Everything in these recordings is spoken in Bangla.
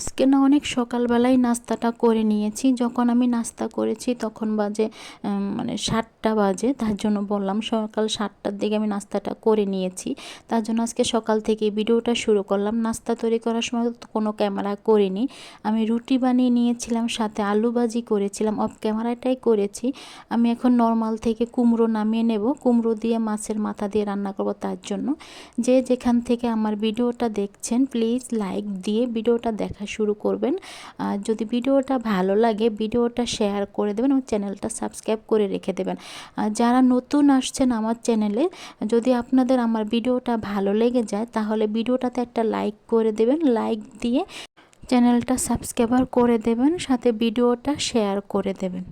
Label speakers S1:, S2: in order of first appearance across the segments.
S1: আজকে না অনেক সকালবেলায় নাস্তাটা করে নিয়েছি। যখন আমি নাস্তা করেছি তখন বাজে মানে সাতটা বাজে, তার জন্য বললাম সকাল সাতটার দিকে আমি নাস্তাটা করে নিয়েছি। তার জন্য আজকে সকাল থেকে ভিডিওটা শুরু করলাম। নাস্তা তৈরি করার সময় তো কোনো ক্যামেরা করিনি। আমি রুটি বানিয়ে নিয়েছিলাম, সাথে আলু ভাজি করেছিলাম, অফ ক্যামেরাটাই করেছি। আমি এখন নর্মাল থেকে কুমড়ো নামিয়ে নেব। কুমড়ো দিয়ে মাছের মাথা দিয়ে রান্না করব তার জন্য। যে যেখান থেকে আমার ভিডিওটা দেখছেন, প্লিজ লাইক দিয়ে ভিডিওটা দেখা শুরু করবেন। আর যদি ভিডিওটা ভালো লাগে, ভিডিওটা শেয়ার করে দেবেন এবং চ্যানেলটা সাবস্ক্রাইব করে রেখে দেবেন। আর যারা নতুন আসছেন আমার চ্যানেলে, যদি আপনাদের আমার ভিডিওটা ভালো লেগে যায়, তাহলে ভিডিওটাতে একটা লাইক করে দেবেন। লাইক দিয়ে চ্যানেলটা সাবস্ক্রাইবার করে দেবেন, সাথে ভিডিওটা শেয়ার করে দেবেন।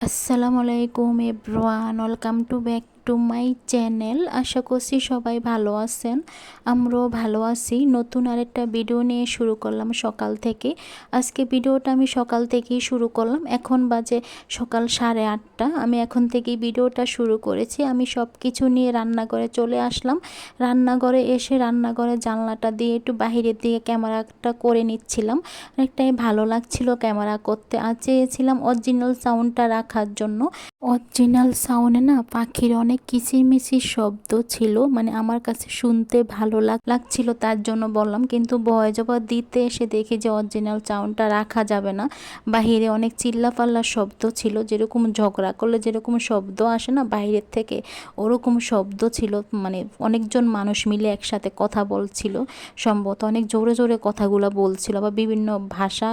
S1: আসসালামু আলাইকুম everyone welcome to back to my channel আশা করছি সবাই ভালো আছেন। আমরাও ভালো আছি। নতুন আরেকটা ভিডিও নিয়ে শুরু করলাম সকাল থেকে। আজকে ভিডিওটা আমি সকাল থেকেই শুরু করলাম। এখন বাজে সকাল সাড়ে আটটা। আমি এখন থেকেই ভিডিওটা শুরু করেছি। আমি সব কিছু নিয়ে রান্নাঘরে চলে আসলাম। রান্নাঘরে এসে রান্নাঘরে জানলাটা দিয়ে একটু বাহিরের দিকে ক্যামেরাটা করে নিচ্ছিলাম। অনেকটাই ভালো লাগছিল ক্যামেরা করতে। আর চেয়েছিলাম অরিজিনাল সাউন্ডটা রাখার জন্য। অরিজিনাল সাউন্ডে না পাখির অনেক কিচিরমিচির শব্দ ছিল মানে আমার কাছে শুনতে ভালো লাগ, লাগছিল তার জন্য বললাম, কিন্তু ভয় জবাব দিতে এসে দেখি যে অরিজিনাল সাউন্ডটা রাখা যাবে না। বাহিরে অনেক চিল্লাপাল্লা শব্দ ছিল, যেরকম ঝগড়া করলে যেরকম শব্দ আসে না বাইরের থেকে, ওরকম শব্দ ছিল মানে অনেকজন মানুষ মিলে একসাথে কথা বলছিল, সম্ভবত অনেক জোরে জোরে কথাগুলো বলছিল বা বিভিন্ন ভাষা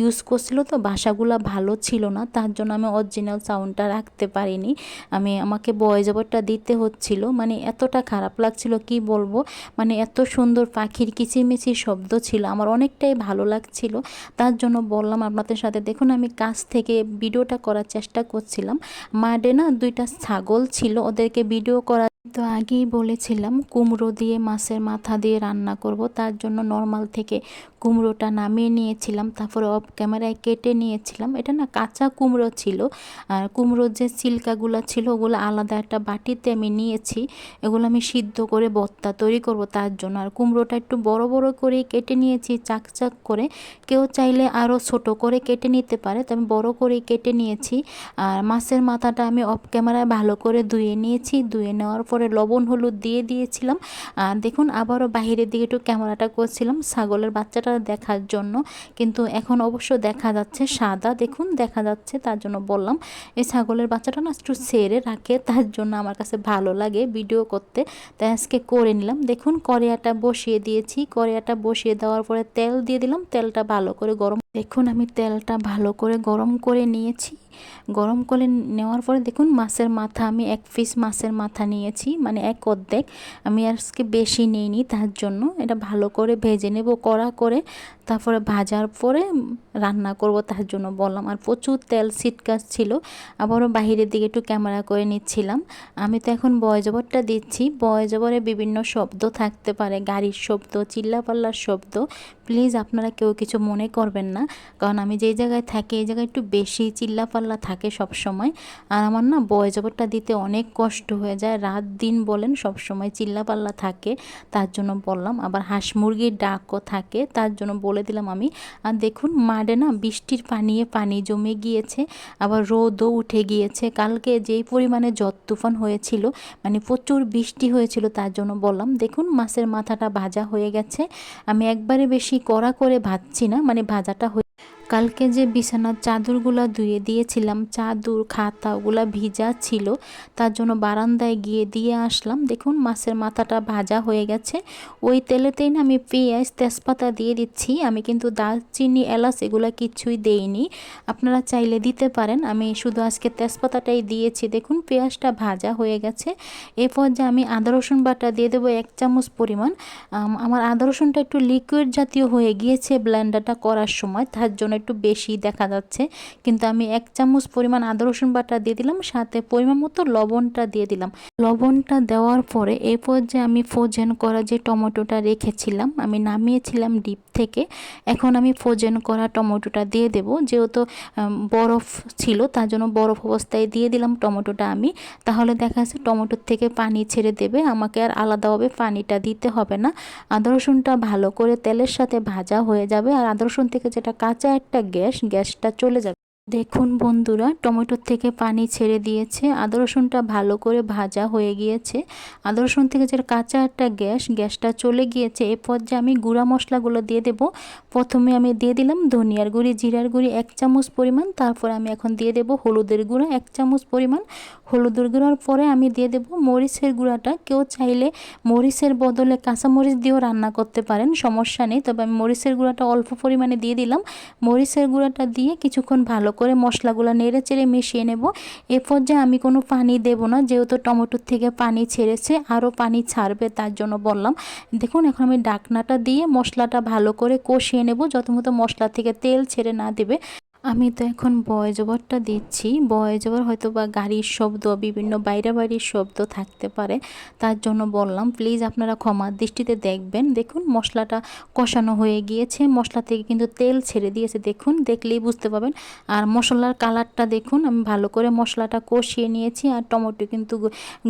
S1: ইউজ করছিল তো ভাষাগুলো ভালো ছিল না, তার জন্য আমি অরিজিনাল সাউন্ডটা রাখতে পারিনি। আমি, আমাকে ভয়েস ওভারটা দিতে হচ্ছিল মানে এতটা খারাপ লাগছিল, কি বলব? মানে এত সুন্দর পাখির কিচিরমিচির শব্দ ছিল, আমার অনেকটাই ভালো লাগছিল। তার জন্য বললাম আপনাদের সাথে, দেখুন আমি কাছ থেকে ভিডিওটা করার চেষ্টা করছিলাম। মাডে না দুইটা ছাগল ছিল, ওদেরকে ভিডিও করা তো আগেই বলেছিলাম, কুমড়ো দিয়ে, মাছের মাথা দিয়ে রান্না করব, তার জন্য নর্মাল থেকে কুমড়োটা নামিয়ে নিয়েছিলাম, তারপরে অফ ক্যামেরায় কেটে নিয়েছিলাম। এটা না কাঁচা কুমড়ো ছিল, আর কুমড়োর যে সিল্কাগুলো ছিল, ওগুলো আলাদা একটা বাটিতে আমি নিয়েছি। এগুলো আমি সিদ্ধ করে বত্তা তৈরি করব তার জন্য। আর কুমড়োটা একটু বড় বড় করে কেটে নিয়েছি, চাক চাক করে। কেউ চাইলে আরও ছোট করে কেটে নিতে পারে, তো আমি বড় করে কেটে নিয়েছি। আর মাছের মাথাটা আমি অফ ক্যামেরায় ভালো করে ধুয়ে নিয়েছি। ধুয়ে নেওয়ার পরে লবণ, হলুদ দিয়ে দিয়েছিলাম। আর দেখুন, আবারও বাহিরের দিকে একটু ক্যামেরাটা করছিলাম। ছাগলের বাচ্চাটা দেখার জন্য। কিন্তু এখন অবশ্য দেখা যাচ্ছে সাদা। দেখুন, দেখা যাচ্ছে, তার জন্য বললাম। এই ছাগলের বাচ্চাটা না একটু সেরে রাখে, তার জন্য আমার কাছে ভালো লাগে ভিডিও করতে। তাই আজকে করে নিলাম। দেখুন করিয়াটা বসিয়ে দিয়েছি। করিয়াটা বসিয়ে দেওয়ার পরে তেল দিয়ে দিলাম। তেলটা ভালো করে গরম দেখুন, আমি তেলটা ভালো করে গরম করে নিয়েছি। গরম করে নেওয়ার পরে দেখুন, মাছের মাথা, আমি এক পিস মাছের মাথা নিয়েছি মানে এক অর্ধেক। আমি আজকে বেশি নিইনি, তার জন্য এটা ভালো করে ভেজে নেব, কড়া করে। তারপরে ভাজার পরে রান্না করব, তার জন্য বললাম। আর প্রচুর তেল সিটকাস ছিল, আবারও বাহিরের দিকে একটু ক্যামেরা করে নিচ্ছিলাম। আমি তো এখন বয়জবরটা দিচ্ছি বয়জবরে বিভিন্ন শব্দ থাকতে পারে, গাড়ির শব্দ, চিল্লাপাল্লার শব্দ। প্লিজ আপনারা কেউ কিছু মনে করবেন না। কারণ আমি যেই জায়গায় থাকি, এই জায়গায় একটু বেশি চিল্লাপাল্লা থাকে সব সময় আর আমার না বয়জবরটা দিতে অনেক কষ্ট হয়ে যায়। রাত দিন বলেন সব সময় চিল্লাপাল্লা থাকে, তার জন্য বললাম। আবার হাঁস মুরগির ডাকও থাকে, তার জন্য বলে দিলাম আমি। আর দেখুন মাঠে না বৃষ্টির পানিয়ে পানি জমে গিয়েছে, আবার রোদও উঠে গিয়েছে। কালকে যেই পরিমাণে জট তুফান হয়েছিল মানে প্রচুর বৃষ্টি হয়েছিল, তার জন্য বললাম, দেখুন মাছের মাথাটা ভাজা হয়ে গেছে। আমি একবারে বেশি কড়া করে ভাজছি না মানে ভাজাটা কালকে যে বিছানার চাদরগুলো ধুয়ে দিয়েছিলাম, চাদর, খাতা ওগুলা ভিজা ছিল, তার জন্য বারান্দায় গিয়ে দিয়ে আসলাম। দেখুন, মাছের মাথাটা ভাজা হয়ে গেছে। ওই তেলেতেই না আমি পেঁয়াজ, তেজপাতা দিয়ে দিচ্ছি। আমি কিন্তু দারচিনি, এলাচ এগুলো কিছুই দেইনি। আপনারা চাইলে দিতে পারেন। আমি শুধু আজকে তেজপাতাটাই দিয়েছি। দেখুন, পেঁয়াজটা ভাজা হয়ে গেছে। এরপর যে আমি আদা, রসুন বাটা দিয়ে দেবো এক চামচ পরিমাণ। আমার আদা, রসুনটা একটু লিকুইড জাতীয় হয়ে গিয়েছে ব্লেন্ডারটা করার সময়। তার জন্য একটু বেশি দেখা যাচ্ছে। কিন্তু আমি এক চামচ পরিমাণ আদা, রসুন বাটা দিয়ে দিলাম, সাথে পরিমাণ মতো লবণটা দিয়ে দিলাম। লবণটা দেওয়ার পরে এই পর্যায়ে আমি ফ্রোজেন করা যে টমেটোটা রেখেছিলাম, আমি নামিয়েছিলাম ডিপ থেকে। এখন আমি ফ্রোজেন করা টমেটোটা দিয়ে দেব। যেহেতু বরফ ছিল, তার জন্য বরফ অবস্থায় দিয়ে দিলাম টমেটোটা আমি। তাহলে দেখা যাচ্ছে টমেটোর থেকে পানি ছেড়ে দেবে, আমাকে আর আলাদাভাবে পানিটা দিতে হবে না। আদা, রসুনটা ভালো করে তেলের সাথে ভাজা হয়ে যাবে। আর আদা, রসুন থেকে যেটা কাঁচা একটা গ্যাস গ্যাসটা চলে যাবে। দেখুন বন্ধুরা, টমেটোর থেকে পানি ছেড়ে দিয়েছে। আদা রসুনটা ভালো করে ভাজা হয়ে গিয়েছে। আদা রসুন থেকে যে কাঁচা একটা গ্যাস, গ্যাসটা চলে গিয়েছে। এ পর্যায়ে আমি গুঁড়া মশলাগুলো দিয়ে দেব। প্রথমে আমি দিয়ে দিলাম ধনিয়ার গুঁড়ি, জিরার গুঁড়ি এক চামচ পরিমাণ। তারপর আমি এখন দিয়ে দেব হলুদের গুঁড়া এক চামচ পরিমাণ। হলুদের গুঁড়ার পরে আমি দিয়ে দেব মরিচের গুঁড়াটা। কেউ চাইলে মরিচের বদলে কাঁচামরিচ দিয়েও রান্না করতে পারেন, সমস্যা নেই। তবে আমি মরিচের গুঁড়াটা অল্প পরিমাণে দিয়ে দিলাম। মরিচের গুঁড়াটা দিয়ে কিছুক্ষণ ভালো করে মশলাগুলো নেড়ে চেড়ে মিশিয়ে নেব। এ পর্যায়ে আমি কোনো পানি দেব না, যেহেতু টমেটোর থেকে পানি ছেড়েছে, আরও পানি ছাড়বে তার জন্য বললাম। দেখুন, এখন আমি ডাকনাটা দিয়ে মশলাটা ভালো করে কষিয়ে নেব যত মতো মশলা থেকে তেল ছেড়ে না দেবে। আমি তো এখন বয়েজ ওভারটা দিচ্ছি। বয়েজ ওভার হয়তো বা গাড়ির শব্দ, বিভিন্ন বাইরে বাইরের শব্দ থাকতে পারে। তার জন্য বললাম, প্লিজ আপনারা ক্ষমার দৃষ্টিতে দেখবেন। দেখুন, মশলাটা কষানো হয়ে গিয়েছে। মশলা থেকে কিন্তু তেল ছেড়ে দিয়েছে। দেখুন, দেখলেই বুঝতে পারবেন। আর মশলার কালারটা দেখুন, আমি ভালো করে মশলাটা কষিয়ে নিয়েছি। আর টমেটো কিন্তু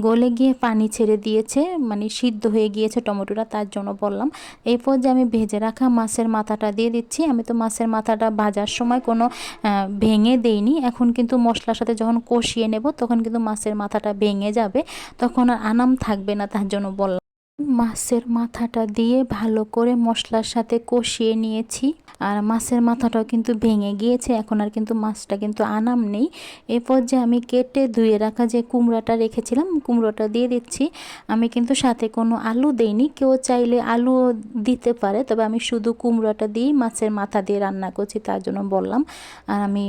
S1: গলে গিয়ে পানি ছেড়ে দিয়েছে মানে সিদ্ধ হয়ে গিয়েছে টমেটোটা। তার জন্য বললাম এই যে আমি ভেজে রাখা মাছের মাথাটা দিয়ে দিচ্ছি। আমি তো মাছের মাথাটা ভাজার সময় কোনো ভেঙে দেইনি। এখন কিন্তু মশলার সাথে যখন কষিয়ে নেব, তখন কিন্তু মাছের মাথাটা ভেঙে যাবে। তখন আর আনাম থাকবে না, তার জন্য বললাম। মাছের মাথাটা দিয়ে ভালো করে মশলার সাথে কষিয়ে নিয়েছি। আর মাছের মাথাটাও কিন্তু ভেঙে গিয়েছে, এখন আর কিন্তু মাছটা কিন্তু আনাম নেই। এরপর যে আমি কেটে ধুয়ে রাখা যে কুমড়োটা রেখেছিলাম, কুমড়োটা দিয়ে দিচ্ছি। আমি কিন্তু সাথে কোনো আলু দেইনি, কেউ চাইলে আলু দিতে পারে, তবে আমি শুধু কুমড়োটা দিয়েই মাছের মাথা দিয়ে রান্না করছি তার জন্য বললাম। আর আমি,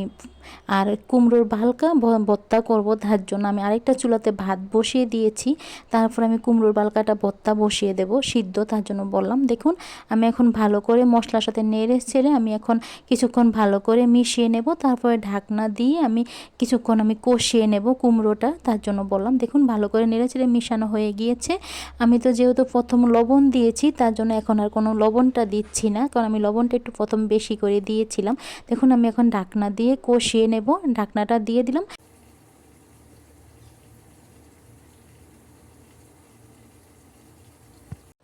S1: আর কুমড়োর বালকা ভত্তা করব তার জন্য আমি আরেকটা চুলাতে ভাত বসিয়ে দিয়েছি। তারপর আমি কুমড়োর বালকাটা ভত্তা বসিয়ে দেব, সিদ্ধ, তার জন্য বললাম, দেখুন, আমি এখন ভালো করে মশলার সাথে নেড়ে ছেড়ে আমি এখন কিছুক্ষণ ভালো করে মিশিয়ে নেব, তারপরে ঢাকনা দিয়ে আমি কিছুক্ষণ আমি কষিয়ে নেব কুমড়োটা, তার জন্য বললাম, দেখুন, ভালো করে নেড়ে ছেড়ে মিশানো হয়ে গিয়েছে। আমি তো যেহেতু প্রথম লবণ দিয়েছি, তার জন্য এখন আর কোনো লবণটা দিচ্ছি না, কারণ আমি লবণটা একটু প্রথম বেশি করে দিয়েছিলাম। দেখুন, আমি এখন ঢাকনা দিয়ে কষিয়ে নেব, ঢাকনাটা দিয়ে দিলাম।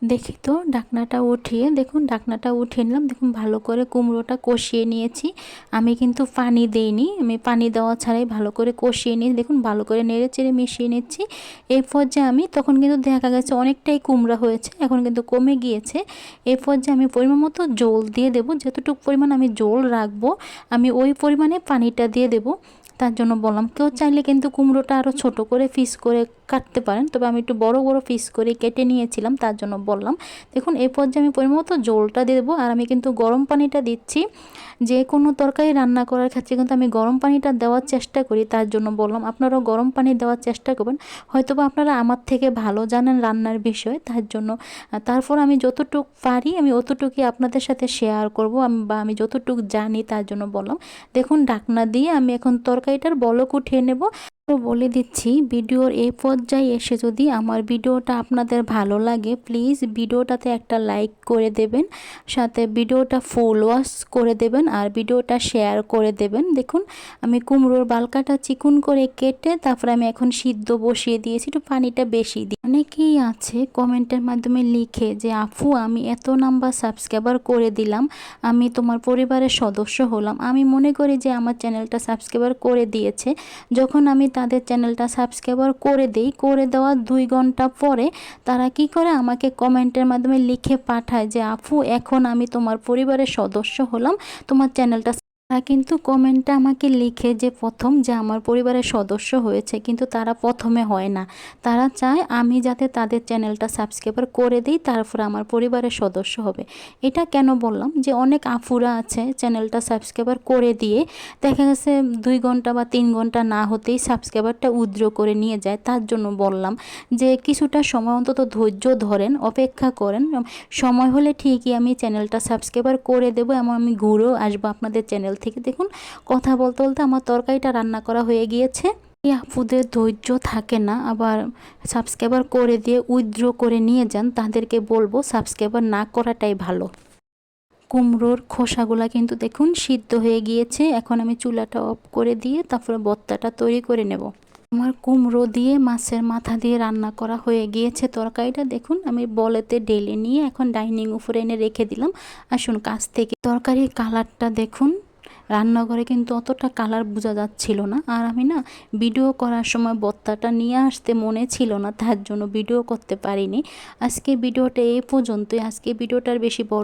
S1: দেখি তো, ডাকনাটা উঠিয়ে, দেখুন ডাকনাটা উঠিয়ে নিলাম, দেখুন ভালো করে কুমড়োটা কষিয়ে নিয়েছি। আমি কিন্তু পানি দেইনি, আমি পানি দেওয়া ছাড়াই ভালো করে কষিয়ে নিয়ে দেখুন ভালো করে নেড়ে চেড়ে মিশিয়ে নিচ্ছি। এই পর্যায়ে আমি, তখন কিন্তু দেখা গেছে অনেকটাই কুমড়া হয়েছে, এখন কিন্তু কমে গিয়েছে। এই পর্যায়ে আমি পরিমাণ মতো জল দিয়ে দেবো, যতটুকু পরিমাণ আমি জল রাখব, আমি ওই পরিমাণে পানিটা দিয়ে দেবো। তার জন্য বললাম, কেউ চাইলে কিন্তু কুমড়োটা আরও ছোট করে ফিস করে কাটতে পারেন। তবে আমি একটু বড় বড় পিস করে কেটে নিয়েছিলাম, তার জন্য বললাম। দেখুন এই পর্যায়ে আমি পরিমাণ মতো জলটা দিয়ে দেবো, আর আমি কিন্তু গরম পানিটা দিচ্ছি। যে কোনো তরকারি রান্না করার ক্ষেত্রে কিন্তু আমি গরম পানিটা দেওয়ার চেষ্টা করি, তার জন্য বললাম। আপনারাও গরম পানি দেওয়ার চেষ্টা করবেন। হয়তো বা আপনারা আমার থেকে ভালো জানেন রান্নার বিষয়, তার জন্য তারপর আমি যতটুক পারি, আমি অতটুকুই আপনাদের সাথে শেয়ার করব, আমি, বা আমি যতটুক জানি, তার জন্য বললাম। দেখুন, ঢাকনা দিয়ে আমি এখন তরকারিটার বলক উঠিয়ে নেব। বলে দিচ্ছি, ভিডিওর এই পর্যায়ে এসে যদি আমার ভিডিওটা আপনাদের ভালো লাগে প্লিজ ভিডিওটাতে একটা লাইক করে দেবেন, সাথে ভিডিওটা ফুল ওয়াশ করে দেবেন আর ভিডিওটা শেয়ার করে দেবেন। দেখুন, আমি কুমড়োর বালকাটা চিকুন করে কেটে তারপরে আমি এখন সিদ্ধ বসিয়ে দিয়েছি, একটু পানিটা বেশি দিই। অনেকেই আছে কমেন্টের মাধ্যমে লিখে যে আফু আমি এত নাম্বার সাবস্ক্রাইবার করে দিলাম, আমি তোমার পরিবারের সদস্য হলাম, আমি মনে করি যে আমার চ্যানেলটা সাবস্ক্রাইবার করে দিয়েছে। যখন আমি তাদের চ্যানেলটা সাবস্ক্রাইবার করে দেই। করে দেওয়ার দুই ঘণ্টা পরে তারা কি করে আমাকে কমেন্টের মাধ্যমে লিখে পাঠায় যে আফু এখন আমি তোমার পরিবারের সদস্য হলাম। তোমার চ্যানেলটা কিন্তু কমেন্টটা আমাকে লিখে যে প্রথম যে আমার পরিবারের সদস্য হয়েছে, কিন্তু তারা প্রথমে হয় না। তারা চায় আমি যাতে তাদের চ্যানেলটা সাবস্ক্রাইবার করে দিই, তারপর আমার পরিবারের সদস্য হবে। এটা কেন বললাম যে অনেক আফুরা আছে চ্যানেলটা সাবস্ক্রাইবার করে দিয়ে, দেখা গেছে দুই ঘণ্টা বা তিন ঘণ্টা না হতেই সাবস্ক্রাইবারটা উদ্র করে নিয়ে যায়। তার জন্য বললাম যে কিছুটা সময় অন্তত ধৈর্য ধরেন, অপেক্ষা করেন। সময় হলে ঠিকই আমি চ্যানেলটা সাবস্ক্রাইবার করে দেবো এবং আমি ঘুরেও আসব আপনাদের চ্যানেল থেকে দেখুন, কথা বলতে বলতে আমার তরকারিটা রান্না করা হয়ে গিয়েছে। এই আপুদের ধৈর্য থাকে না, আবার সাবস্ক্রাইবার করে দিয়ে উইথড্র করে নিয়ে যান, তাদেরকে বলব সাবস্ক্রাইবার না করাটাই ভালো। কুমড়োর খোসাগুলা কিন্তু দেখুন, সিদ্ধ হয়ে গিয়েছে, এখন আমি চুলাটা অফ করে দিয়ে তারপরে বত্তাটা তৈরি করে নেব। আমার কুমড়ো দিয়ে মাছের মাথা দিয়ে রান্না করা হয়ে গিয়েছে তরকারিটা, দেখুন, আমি বলেতে ডেলে নিয়ে এখন ডাইনিং উপরে এনে রেখে দিলাম। আসুন, কাছ থেকে তরকারির কালারটা দেখুন। রান্নাঘরে কিন্তু অতটা কালার বোঝা যাচ্ছিল না। আর আমি না ভিডিও করার সময় বত্তাটা নিয়ে আসতে মনে ছিল না, তার জন্য ভিডিও করতে পারিনি। আজকে ভিডিওটা এই পর্যন্তই। আজকে ভিডিওটার বেশি বড়